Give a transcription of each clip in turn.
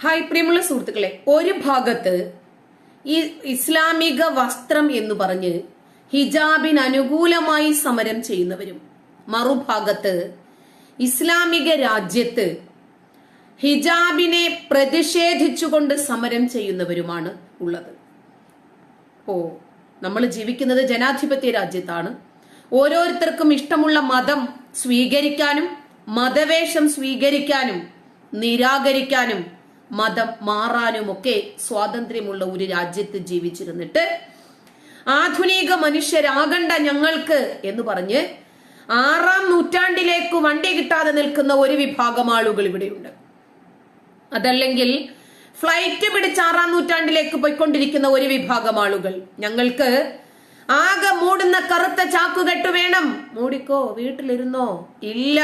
Hi പ്രിയമുള്ള സുഹൃത്തുക്കളെ. ഒരു ഭാഗത്ത് ഈ ഇസ്ലാമിക വസ്ത്രം എന്ന് പറഞ്ഞ് ഹിജാബിന് അനുകൂലമായി സമരം ചെയ്യുന്നവരും മറുഭാഗത്ത് ഇസ്ലാമിക രാജ്യത്ത് ഹിജാബിനെ പ്രതിഷേധിച്ചുകൊണ്ട് സമരം ചെയ്യുന്നവരുമാണ് ഉള്ളത്. ഓ നമ്മൾ ജീവിക്കുന്നത് ജനാധിപത്യ രാജ്യത്താണ്. ഓരോരുത്തർക്കും ഇഷ്ടമുള്ള മതം സ്വീകരിക്കാനും മതവേഷം സ്വീകരിക്കാനും നിരാകരിക്കാനും മതം മാറാനുമൊക്കെ സ്വാതന്ത്ര്യമുള്ള ഒരു രാജ്യത്ത് ജീവിച്ചിരുന്നിട്ട് ആധുനിക മനുഷ്യരാകണ്ട ഞങ്ങൾക്ക് എന്ന് പറഞ്ഞ് ആറാം നൂറ്റാണ്ടിലേക്ക് വണ്ടി കിട്ടാതെ നിൽക്കുന്ന ഒരു വിഭാഗം ആളുകൾ ഇവിടെയുണ്ട്. അതല്ലെങ്കിൽ ഫ്ലൈറ്റ് പിടിച്ച് ആറാം നൂറ്റാണ്ടിലേക്ക് പോയിക്കൊണ്ടിരിക്കുന്ന ഒരു വിഭാഗം ആളുകൾ. ഞങ്ങൾക്ക് ആകെ മൂടുന്ന കറുത്ത ചാക്കുകെട്ട് വേണം. മൂടിക്കോ? വീട്ടിലിരുന്നോ? ഇല്ല.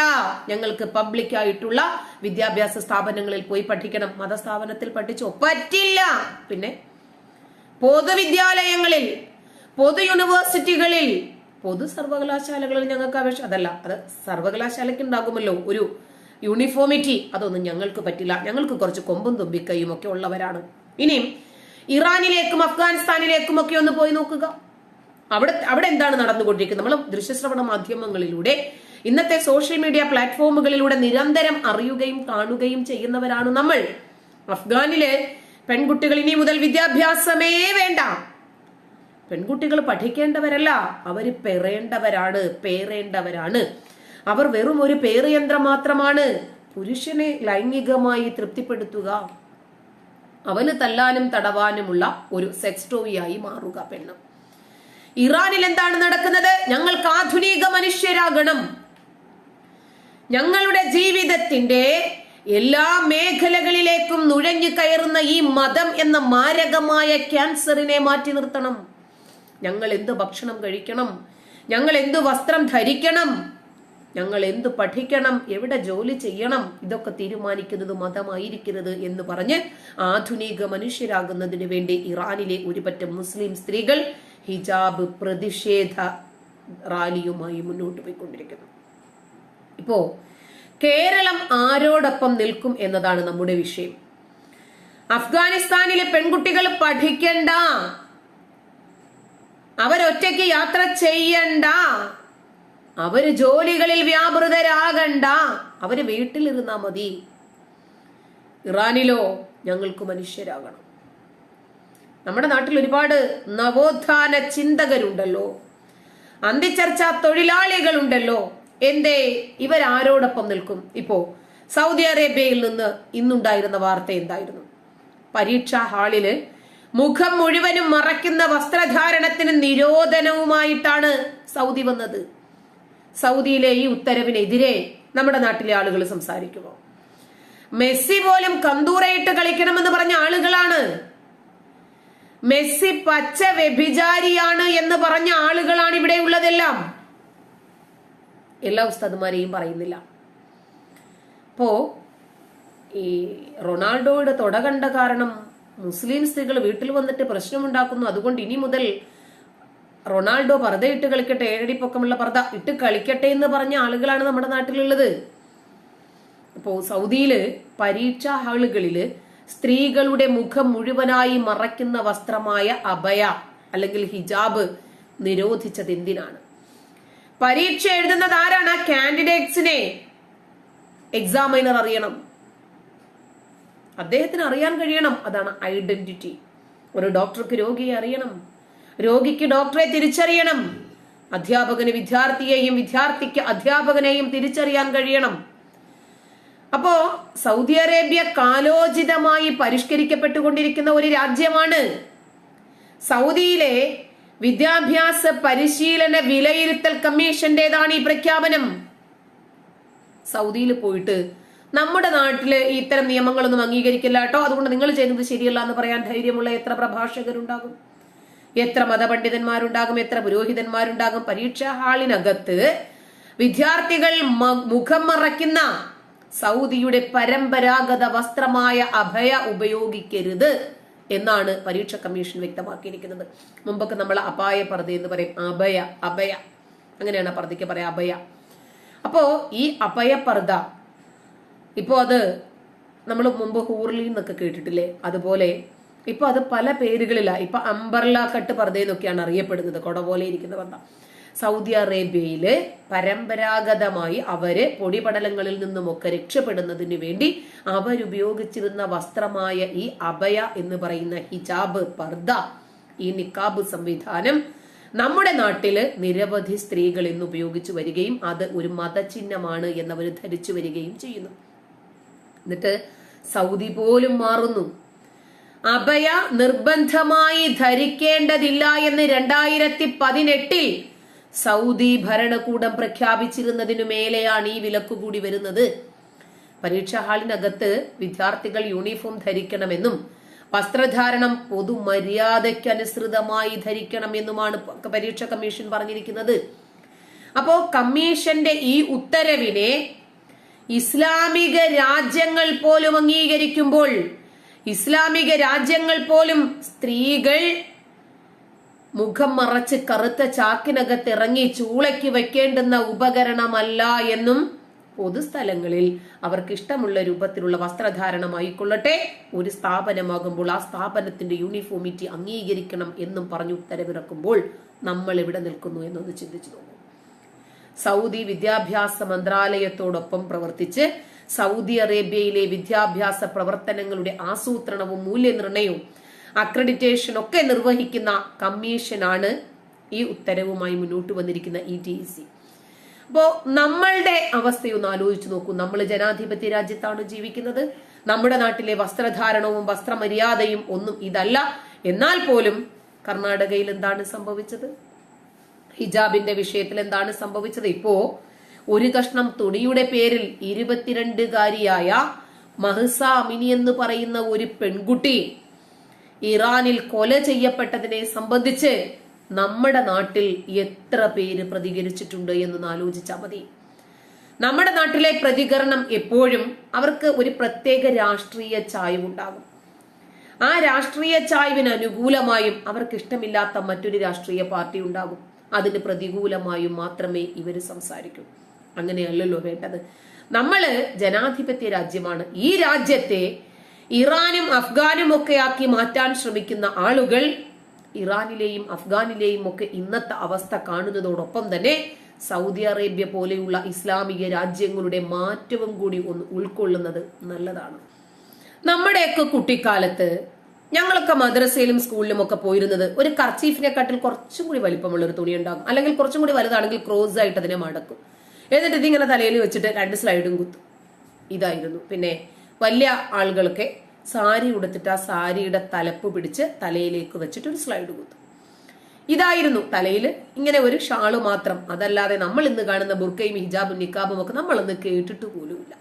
ഞങ്ങൾക്ക് പബ്ലിക്കായിട്ടുള്ള വിദ്യാഭ്യാസ സ്ഥാപനങ്ങളിൽ പോയി പഠിക്കണം. മതസ്ഥാപനത്തിൽ പഠിച്ചോ? പറ്റില്ല. പിന്നെ പൊതുവിദ്യാലയങ്ങളിൽ പൊതു യൂണിവേഴ്സിറ്റികളിൽ പൊതു സർവകലാശാലകളിൽ ഞങ്ങൾക്ക് അപേക്ഷ അതല്ല അത് സർവകലാശാലയ്ക്ക് ഉണ്ടാകുമല്ലോ. ഒരു യൂണിഫോമിറ്റി. അതൊന്നും ഞങ്ങൾക്ക് പറ്റില്ല. ഞങ്ങൾക്ക് കുറച്ച് കൊമ്പും തുമ്പിക്കൈയും ഒക്കെ ഉള്ളവരാണ്. ഇനിയും ഇറാനിലേക്കും അഫ്ഗാനിസ്ഥാനിലേക്കും ഒക്കെ ഒന്ന് പോയി നോക്കുക. അവിടെ അവിടെ എന്താണ് നടന്നുകൊണ്ടിരിക്കുന്നത്? നമ്മൾ ദൃശ്യശ്രവണ മാധ്യമങ്ങളിലൂടെ ഇന്നത്തെ സോഷ്യൽ മീഡിയ പ്ലാറ്റ്ഫോമുകളിലൂടെ നിരന്തരം അറിയുകയും കാണുകയും ചെയ്യുന്നവരാണ് നമ്മൾ. അഫ്ഗാനിലെ പെൺകുട്ടികൾ ഇനി മുതൽ വിദ്യാഭ്യാസമേ വേണ്ട. പെൺകുട്ടികൾ പഠിക്കേണ്ടവരല്ല അവർ പെറേണ്ടവരാണ് പേറേണ്ടവരാണ്. അവർ വെറും ഒരു പേറുയന്ത്രം മാത്രമാണ്. പുരുഷനെ ലൈംഗികമായി തൃപ്തിപ്പെടുത്തുക അവന് തല്ലാനും തടവാനുമുള്ള ഒരു സെക്സ് ടോയിയായി മാറുക പെണ്ണ്. ഇറാനിൽ എന്താണ് നടക്കുന്നത്? ഞങ്ങൾക്ക് ആധുനിക മനുഷ്യരാകണം. ഞങ്ങളുടെ ജീവിതത്തിന്റെ എല്ലാ മേഖലകളിലേക്കും നുഴഞ്ഞു കയറുന്ന ഈ മതം എന്ന മാരകമായ ക്യാൻസറിനെ മാറ്റി നിർത്തണം. ഞങ്ങൾ എന്ത് ഭക്ഷണം കഴിക്കണം? ഞങ്ങൾ എന്ത് വസ്ത്രം ധരിക്കണം? ഞങ്ങൾ എന്ത് പഠിക്കണം? എവിടെ ജോലി ചെയ്യണം? ഇതൊക്കെ തീരുമാനിക്കുന്നത് മതമായിരിക്കരുത് എന്ന് പറഞ്ഞ് ആധുനിക മനുഷ്യരാകുന്നതിന് വേണ്ടി ഇറാനിലെ ഒരുപറ്റം മുസ്ലിം സ്ത്രീകൾ ഹിജാബ് പ്രതിഷേധ റാലിയുമായി മുന്നോട്ട് പോയിക്കൊണ്ടിരിക്കുന്നു. ഇപ്പോ കേരളം ആരോടൊപ്പം നിൽക്കും എന്നതാണ് നമ്മുടെ വിഷയം. അഫ്ഗാനിസ്ഥാനിലെ പെൺകുട്ടികൾ പഠിക്കണ്ട. അവരൊറ്റയ്ക്ക് യാത്ര ചെയ്യണ്ട. അവർ ജോലികളിൽ വ്യാപൃതരാകണ്ട. അവർ വീട്ടിലിരുന്നാ മതി. ഇറാനിലോ ഞങ്ങൾക്ക് മനുഷ്യരാകണം. നമ്മുടെ നാട്ടിൽ ഒരുപാട് നവോത്ഥാന ചിന്തകരുണ്ടല്ലോ. അന്തിച്ചർച്ച തൊഴിലാളികളുണ്ടല്ലോ. എന്തേ? ഇവരാരോടൊപ്പം നിൽക്കും. ഇപ്പോ സൗദി അറേബ്യയിൽ നിന്ന് ഇന്നുണ്ടായിരുന്ന വാർത്ത എന്തായിരുന്നു? പരീക്ഷാ ഹാളിൽ മുഖം മുഴുവനും മറയ്ക്കുന്ന വസ്ത്രധാരണത്തിന് നിരോധനവുമായിട്ടാണ് സൗദി വന്നത്. സൗദിയിലെ ഈ ഉത്തരവിനെതിരെ നമ്മുടെ നാട്ടിലെ ആളുകൾ സംസാരിക്കുമോ? മെസ്സി പോലും കന്തൂറയിട്ട് കളിക്കണമെന്ന് പറഞ്ഞ ആളുകളാണ്. മെസ്സി പച്ച വ്യഭിചാരിയാണ് എന്ന് പറഞ്ഞ ആളുകളാണ് ഇവിടെ ഉള്ളതെല്ലാം. എല്ലാ ഉസ്താദുമാരെയും പറയുന്നില്ല. അപ്പോ ഈ റൊണാൾഡോയുടെ തൊട കണ്ട കാരണം മുസ്ലിം സ്ത്രീകൾ വീട്ടിൽ വന്നിട്ട് പ്രശ്നമുണ്ടാക്കുന്നു. അതുകൊണ്ട് ഇനി മുതൽ റൊണാൾഡോ പർദ്ദ ഇട്ട് കളിക്കട്ടെ ഏഴടി പൊക്കമുള്ള പർദ്ദ ഇട്ട് കളിക്കട്ടെ എന്ന് പറഞ്ഞ ആളുകളാണ് നമ്മുടെ നാട്ടിലുള്ളത്. അപ്പോ സൗദിയിൽ പരീക്ഷാ ഹാളുകളിൽ സ്ത്രീകളുടെ മുഖം മുഴുവനായി മറയ്ക്കുന്ന വസ്ത്രമായ അഭയ അല്ലെങ്കിൽ ഹിജാബ് നിരോധിച്ചത് എന്തിനാണ്? പരീക്ഷ എഴുതുന്നത് ആരാണ്? കാൻഡിഡേറ്റ്സിനെ. എക്സാമിനർ അറിയണം. അദ്ദേഹത്തിന് അറിയാൻ കഴിയണം. അതാണ് ഐഡന്റിറ്റി. ഒരു ഡോക്ടർക്ക് രോഗിയെ അറിയണം. രോഗിക്ക് ഡോക്ടറെ തിരിച്ചറിയണം. അധ്യാപകന് വിദ്യാർത്ഥിയെയും വിദ്യാർത്ഥിക്ക് അധ്യാപകനെയും തിരിച്ചറിയാൻ കഴിയണം. അപ്പോ സൗദി അറേബ്യ കാലോചിതമായി പരിഷ്കരിക്കപ്പെട്ടുകൊണ്ടിരിക്കുന്ന ഒരു രാജ്യമാണ്. സൗദിയിലെ വിദ്യാഭ്യാസ പരിശീലന വിലയിരുത്തൽ കമ്മീഷന്റേതാണ് ഈ പ്രഖ്യാപനം. സൗദിയിൽ പോയിട്ട് നമ്മുടെ നാട്ടിൽ ഇത്തരം നിയമങ്ങളൊന്നും അംഗീകരിക്കില്ല കേട്ടോ. അതുകൊണ്ട് നിങ്ങൾ ചെയ്യുന്നത് ശരിയല്ല എന്ന് പറയാൻ ധൈര്യമുള്ള എത്ര പ്രഭാഷകരുണ്ടാകും? എത്ര മതപണ്ഡിതന്മാരുണ്ടാകും? എത്ര പുരോഹിതന്മാരുണ്ടാകും? പരീക്ഷാ ഹാളിനകത്ത് വിദ്യാർത്ഥികൾ മുഖം മറയ്ക്കുന്ന സൗദിയുടെ പരമ്പരാഗത വസ്ത്രമായ അഭയ ഉപയോഗിക്കരുത് എന്നാണ് പരീക്ഷ കമ്മീഷൻ വ്യക്തമാക്കിയിരിക്കുന്നത്. മുമ്പൊക്കെ നമ്മൾ അപായ പർദ്ദ എന്ന് പറയും. അഭയ അഭയ. അങ്ങനെയാണ് ആ പർദ്ദയ്ക്ക് പറയാം അഭയ. അപ്പോ ഈ അഭയ പർദ്ദ ഇപ്പോ അത് നമ്മൾ മുമ്പ് ഹൂർലി എന്നൊക്കെ കേട്ടിട്ടില്ലേ? അതുപോലെ ഇപ്പൊ അത് പല പേരുകളിലാണ് ഇപ്പൊ അംബർല കട്ട് പർദ്ദയെന്നൊക്കെയാണ് അറിയപ്പെടുന്നത്. കൊട പോലെ ഇരിക്കുന്ന പർദ്ദ. സൗദി അറേബ്യയിൽ പരമ്പരാഗതമായി അവർ പൊടിപടലങ്ങളിൽ നിന്നുമൊക്കെ രക്ഷപ്പെടുന്നതിന് വേണ്ടി അവരുപയോഗിച്ചിരുന്ന വസ്ത്രമായ ഈ അഭയ എന്ന് പറയുന്ന ഹിജാബ് പർദ ഈ നിക്കാബ് സംവിധാനം നമ്മുടെ നാട്ടിൽ നിരവധി സ്ത്രീകൾ ഇന്ന് ഉപയോഗിച്ചു വരികയും അത് ഒരു മതചിഹ്നമാണ് എന്നവർ ധരിച്ചു വരികയും ചെയ്യുന്നു. എന്നിട്ട് സൗദി പോലും മാറുന്നു. അഭയ നിർബന്ധമായി ധരിക്കേണ്ടതില്ല എന്ന് രണ്ടായിരത്തി പതിനെട്ടിൽ സൗദി ഭരണകൂടം പ്രഖ്യാപിച്ചിരുന്നതിനു മേലെയാണ് ഈ വിലക്ക് കൂടി വരുന്നത്. പരീക്ഷാ ഹാളിനകത്ത് വിദ്യാർത്ഥികൾ യൂണിഫോം ധരിക്കണമെന്നും വസ്ത്രധാരണം പൊതുമര്യാദയ്ക്കനുസൃതമായി ധരിക്കണമെന്നുമാണ് പരീക്ഷ കമ്മീഷൻ പറഞ്ഞിരിക്കുന്നത്. അപ്പോ കമ്മീഷന്റെ ഈ ഉത്തരവിനെ ഇസ്ലാമിക രാജ്യങ്ങൾ പോലും അംഗീകരിക്കുമ്പോൾ ഇസ്ലാമിക രാജ്യങ്ങൾ പോലും സ്ത്രീകൾ മുഖം മറച്ച് കറുത്ത ചാക്കിനകത്ത് ഇറങ്ങി ചൂളയ്ക്ക് വെക്കേണ്ടുന്ന ഉപകരണമല്ല എന്നും പൊതുസ്ഥലങ്ങളിൽ അവർക്ക് ഇഷ്ടമുള്ള രൂപത്തിലുള്ള വസ്ത്രധാരണമായിക്കൊള്ളട്ടെ ഒരു സ്ഥാപനമാകുമ്പോൾ ആ സ്ഥാപനത്തിന്റെ യൂണിഫോമിറ്റി അംഗീകരിക്കണം എന്നും പറഞ്ഞു ഉത്തരവിറക്കുമ്പോൾ നമ്മൾ എവിടെ നിൽക്കുന്നു എന്നൊന്ന് ചിന്തിച്ചു നോക്കൂ. സൗദി വിദ്യാഭ്യാസ മന്ത്രാലയത്തോടൊപ്പം പ്രവർത്തിച്ച് സൗദി അറേബ്യയിലെ വിദ്യാഭ്യാസ പ്രവർത്തനങ്ങളുടെ ആസൂത്രണവും മൂല്യനിർണയവും അക്രഡിറ്റേഷൻ ഒക്കെ നിർവഹിക്കുന്ന കമ്മീഷനാണ് ഈ ഉത്തരവുമായി മുന്നോട്ട് വന്നിരിക്കുന്ന ഇ ടി സി അപ്പോ നമ്മളുടെ അവസ്ഥയൊന്ന് ആലോചിച്ച് നോക്കൂ. നമ്മൾ ജനാധിപത്യ രാജ്യത്താണ് ജീവിക്കുന്നത്. നമ്മുടെ നാട്ടിലെ വസ്ത്രധാരണവും വസ്ത്രമര്യാദയും ഒന്നും ഇതല്ല. എന്നാൽ പോലും കർണാടകയിൽ എന്താണ് സംഭവിച്ചത്? ഹിജാബിന്റെ വിഷയത്തിൽ എന്താണ് സംഭവിച്ചത്? ഇപ്പോ ഒരു കഷ്ണം തുണിയുടെ പേരിൽ ഇരുപത്തിരണ്ടുകാരിയായ മഹസ അമിനി എന്ന് പറയുന്ന ഒരു പെൺകുട്ടി ഇറാനിൽ കൊല ചെയ്യപ്പെട്ടതിനെ സംബന്ധിച്ച് നമ്മുടെ നാട്ടിൽ എത്ര പേര് പ്രതികരിച്ചിട്ടുണ്ട് എന്നൊന്ന് ആലോചിച്ചാൽ മതി. നമ്മുടെ നാട്ടിലെ പ്രതികരണം എപ്പോഴും അവർക്ക് ഒരു പ്രത്യേക രാഷ്ട്രീയ ചായവുണ്ടാകും. ആ രാഷ്ട്രീയ ചായ്വിന് അനുകൂലമായും അവർക്ക് ഇഷ്ടമില്ലാത്ത മറ്റൊരു രാഷ്ട്രീയ പാർട്ടി ഉണ്ടാകും. അതിന് പ്രതികൂലമായും മാത്രമേ ഇവർ സംസാരിക്കൂ. അങ്ങനെയല്ലല്ലോ വേണ്ടത്. നമ്മൾ ജനാധിപത്യ രാജ്യമാണ്. ഈ രാജ്യത്തെ ഇറാനും അഫ്ഗാനും ഒക്കെ ആക്കി മാറ്റാൻ ശ്രമിക്കുന്ന ആളുകൾ ഇറാനിലെയും അഫ്ഗാനിലെയും ഒക്കെ ഇന്നത്തെ അവസ്ഥ കാണുന്നതോടൊപ്പം തന്നെ സൗദി അറേബ്യ പോലെയുള്ള ഇസ്ലാമിക രാജ്യങ്ങളുടെ മാറ്റവും കൂടി ഒന്ന് ഉൾക്കൊള്ളുന്നത് നല്ലതാണ്. നമ്മുടെയൊക്കെ കുട്ടിക്കാലത്ത് ഞങ്ങളൊക്കെ മദ്രസയിലും സ്കൂളിലും ഒക്കെ പോയിരുന്നത് ഒരു കർച്ചീഫിനെക്കാട്ടിൽ കുറച്ചും കൂടി വലിപ്പമുള്ള ഒരു തുണി ഉണ്ടാകും അല്ലെങ്കിൽ കുറച്ചും കൂടി വലുതാണെങ്കിൽ ക്രോസ് ആയിട്ട് അതിനെ മടക്കും. എന്നിട്ട് ഇതിങ്ങനെ തലയിൽ വെച്ചിട്ട് രണ്ട് സ്ലൈഡും കുത്തും. ഇതായിരുന്നു. പിന്നെ വലിയ ആളുകളൊക്കെ സാരി ഉടുത്തിട്ട് ആ സാരിയുടെ തലപ്പ് പിടിച്ച് തലയിലേക്ക് വെച്ചിട്ട് ഒരു സ്ലൈഡ് കുത്തും. ഇതായിരുന്നു തലയിൽ ഇങ്ങനെ ഒരു ഷാൾ മാത്രം. അതല്ലാതെ നമ്മൾ ഇന്ന് കാണുന്ന ബുർക്കയും ഹിജാബും നിക്കാബും ഒക്കെ നമ്മൾ നമ്മളൊന്ന് കേട്ടിട്ട് പോലുമില്ല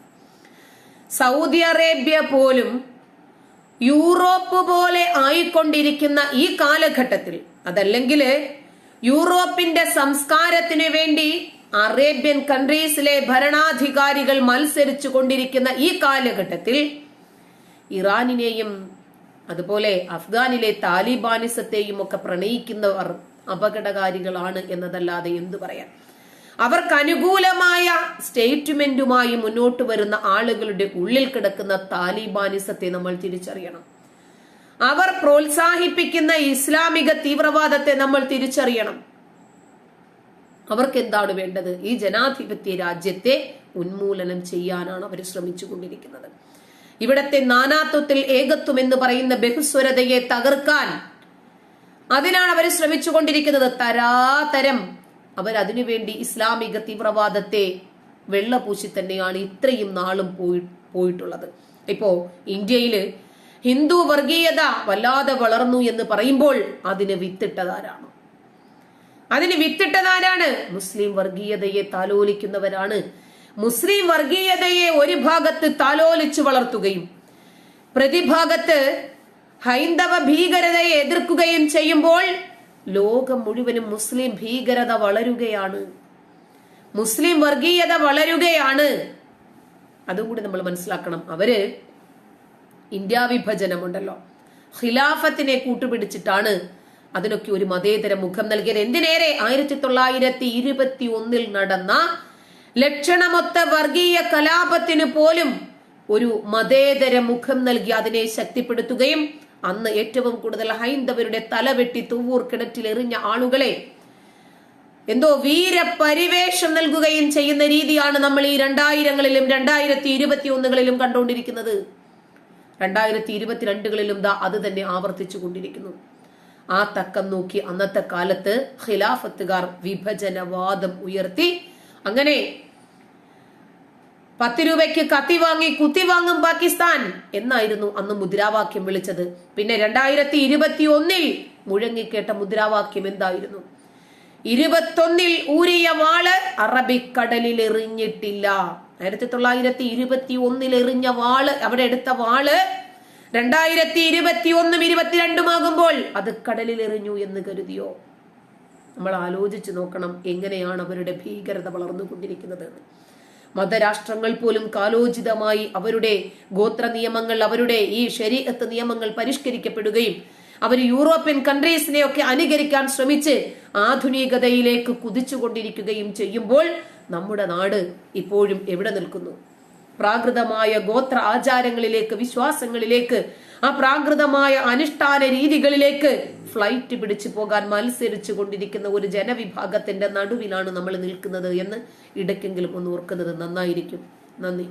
സൗദി അറേബ്യ പോലും യൂറോപ്പ് പോലെ ആയിക്കൊണ്ടിരിക്കുന്ന ഈ കാലഘട്ടത്തിൽ അതല്ലെങ്കിൽ യൂറോപ്പിന്റെ സംസ്കാരത്തിന് വേണ്ടി അറേബ്യൻ കൺട്രീസിലെ ഭരണാധികാരികൾ മത്സരിച്ചു കൊണ്ടിരിക്കുന്ന ഈ കാലഘട്ടത്തിൽ ഇറാനിനെയും അതുപോലെ അഫ്ഗാനിലെ താലിബാനിസത്തെയും ഒക്കെ പ്രണയിക്കുന്നവർ അപകടകാരികളാണ് എന്നതല്ലാതെ എന്തു പറയാം അവർക്ക് അനുകൂലമായ സ്റ്റേറ്റ്മെന്റുമായി മുന്നോട്ട് വരുന്ന ആളുകളുടെ ഉള്ളിൽ കിടക്കുന്ന താലിബാനിസത്തെ നമ്മൾ തിരിച്ചറിയണം. അവർ പ്രോത്സാഹിപ്പിക്കുന്ന ഇസ്ലാമിക തീവ്രവാദത്തെ നമ്മൾ തിരിച്ചറിയണം. അവർക്ക് എന്താണ് വേണ്ടത്? ഈ ജനാധിപത്യ രാജ്യത്തെ ഉന്മൂലനം ചെയ്യാനാണ് അവർ ശ്രമിച്ചു കൊണ്ടിരിക്കുന്നത് ഇവിടത്തെ നാനാത്വത്തിൽ ഏകത്വം എന്ന് പറയുന്ന ബഹുസ്വരതയെ തകർക്കാൻ അതിനാണ് അവർ ശ്രമിച്ചുകൊണ്ടിരിക്കുന്നത്. തരാതരം അവർ അതിനുവേണ്ടി ഇസ്ലാമിക തീവ്രവാദത്തെ വെള്ളപൂശി തന്നെയാണ് ഇത്രയും നാളും പോയി പോയിട്ടുള്ളത്. ഇപ്പോ ഇന്ത്യയിൽ ഹിന്ദു വർഗീയത വല്ലാതെ വളർന്നു എന്ന് പറയുമ്പോൾ അതിന് വിത്തിട്ടതാരാണ്? അതിന് വിത്തിട്ടതാരാണ് മുസ്ലിം വർഗീയതയെ താലോലിക്കുന്നവരാണ്. മുസ്ലിം വർഗീയതയെ ഒരു ഭാഗത്ത് താലോലിച്ചു വളർത്തുകയും പ്രതിഭാഗത്ത് ഹൈന്ദവ ഭീകരതയെ എതിർക്കുകയും ചെയ്യുമ്പോൾ ലോകം മുഴുവനും മുസ്ലിം ഭീകരത വളരുകയാണ്. മുസ്ലിം വർഗീയത വളരുകയാണ്. അതുകൂടി നമ്മൾ മനസ്സിലാക്കണം. അവർ ഇന്ത്യ വിഭജനമുണ്ടല്ലോ. ഖിലാഫത്തിനെ കൂട്ടുപിടിച്ചിട്ടാണ് അതിനൊക്കെ ഒരു മതേതര മുഖം നൽകിയത് എന്തിനേറെ? ആയിരത്തി തൊള്ളായിരത്തി ഇരുപത്തി ഒന്നിൽ നടന്ന ലക്ഷണമൊത്ത വർഗീയ കലാപത്തിന് പോലും ഒരു മതേതര മുഖം നൽകി അതിനെ ശക്തിപ്പെടുത്തുകയും അന്ന് ഏറ്റവും കൂടുതൽ ഹൈന്ദവരുടെ തലവെട്ടി തുവൂർ കിണറ്റിൽ എറിഞ്ഞ ആളുകളെ എന്തോ വീരപരിവേഷം നൽകുകയും ചെയ്യുന്ന രീതിയാണ് നമ്മൾ ഈ രണ്ടായിരങ്ങളിലും രണ്ടായിരത്തി ഇരുപത്തി ഒന്നുകളിലും കണ്ടുകൊണ്ടിരിക്കുന്നത്. രണ്ടായിരത്തി ഇരുപത്തിരണ്ടുകളിലും ദാ അത് തന്നെ ആവർത്തിച്ചു കൊണ്ടിരിക്കുന്നു ആ തക്കം നോക്കി അന്നത്തെ കാലത്ത് ഖിലാഫത്തുകാർ വിഭജനവാദം ഉയർത്തി. അങ്ങനെ പത്ത് രൂപയ്ക്ക് കത്തി വാങ്ങി കുത്തി വാങ്ങും പാകിസ്ഥാൻ എന്നായിരുന്നു അന്ന് മുദ്രാവാക്യം വിളിച്ചത്. പിന്നെ രണ്ടായിരത്തി ഇരുപത്തി ഒന്നിൽ മുഴങ്ങിക്കേട്ട മുദ്രാവാക്യം എന്തായിരുന്നു? ഇരുപത്തൊന്നിൽ ഊരിയ വാൾ അറബിക്കടലിൽ എറിഞ്ഞിട്ടില്ല ആയിരത്തി തൊള്ളായിരത്തി ഇരുപത്തി ഒന്നിൽ എറിഞ്ഞ വാൾ അവിടെ എടുത്ത വാൾ രണ്ടായിരത്തി ഇരുപത്തി ഒന്നും ഇരുപത്തിരണ്ടുമാകുമ്പോൾ അത് കടലിൽ എറിഞ്ഞു എന്ന് കരുതിയോ? നമ്മൾ ആലോചിച്ചു നോക്കണം എങ്ങനെയാണ് അവരുടെ ഭീകരത വളർന്നുകൊണ്ടിരിക്കുന്നത്. മതരാഷ്ട്രങ്ങൾ പോലും കാലോചിതമായി അവരുടെ ഗോത്ര നിയമങ്ങൾ അവരുടെ ഈ ശരീരത്ത് നിയമങ്ങൾ പരിഷ്കരിക്കപ്പെടുകയും അവർ യൂറോപ്യൻ കൺട്രീസിനെയൊക്കെ അനുകരിക്കാൻ ശ്രമിച്ച് ആധുനികതയിലേക്ക് കുതിച്ചുകൊണ്ടിരിക്കുകയും ചെയ്യുമ്പോൾ നമ്മുടെ നാട് ഇപ്പോഴും എവിടെ നിൽക്കുന്നു? പ്രാകൃതമായ ഗോത്ര ആചാരങ്ങളിലേക്ക് വിശ്വാസങ്ങളിലേക്ക് ആ പ്രാകൃതമായ അനുഷ്ഠാന രീതികളിലേക്ക് ഫ്ലൈറ്റ് പിടിച്ചു പോകാൻ മത്സരിച്ചു കൊണ്ടിരിക്കുന്ന ഒരു ജനവിഭാഗത്തിന്റെ നടുവിലാണ് നമ്മൾ നിൽക്കുന്നത് എന്ന് ഇടയ്ക്കെങ്കിലും ഒന്ന് ഓർക്കുന്നത് നന്നായിരിക്കും. നന്ദി.